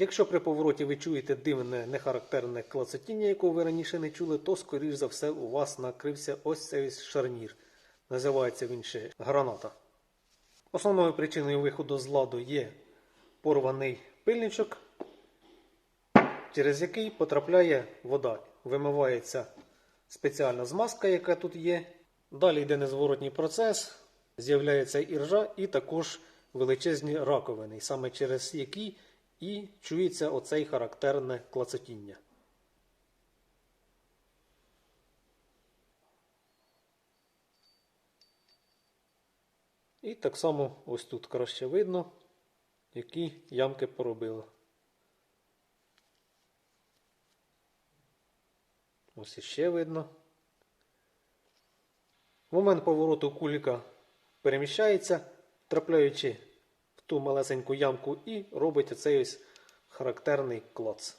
Якщо при повороті ви чуєте дивне нехарактерне клацотіння, якого ви раніше не чули, то скоріш за все у вас накрився ось цей шарнір. Називається він ще граната. Основною причиною виходу з ладу є порваний пильничок, через який потрапляє вода. Вимивається спеціальна змазка, яка тут є. Далі йде незворотній процес, з'являється іржа і також величезні раковини, саме через які і чується оцей характерне клацотіння. І так само ось тут краще видно, які ямки поробило. Ось іще видно. В момент повороту кулька переміщається, трапляючи ту малесеньку ямку, і робить оцей ось характерний клац.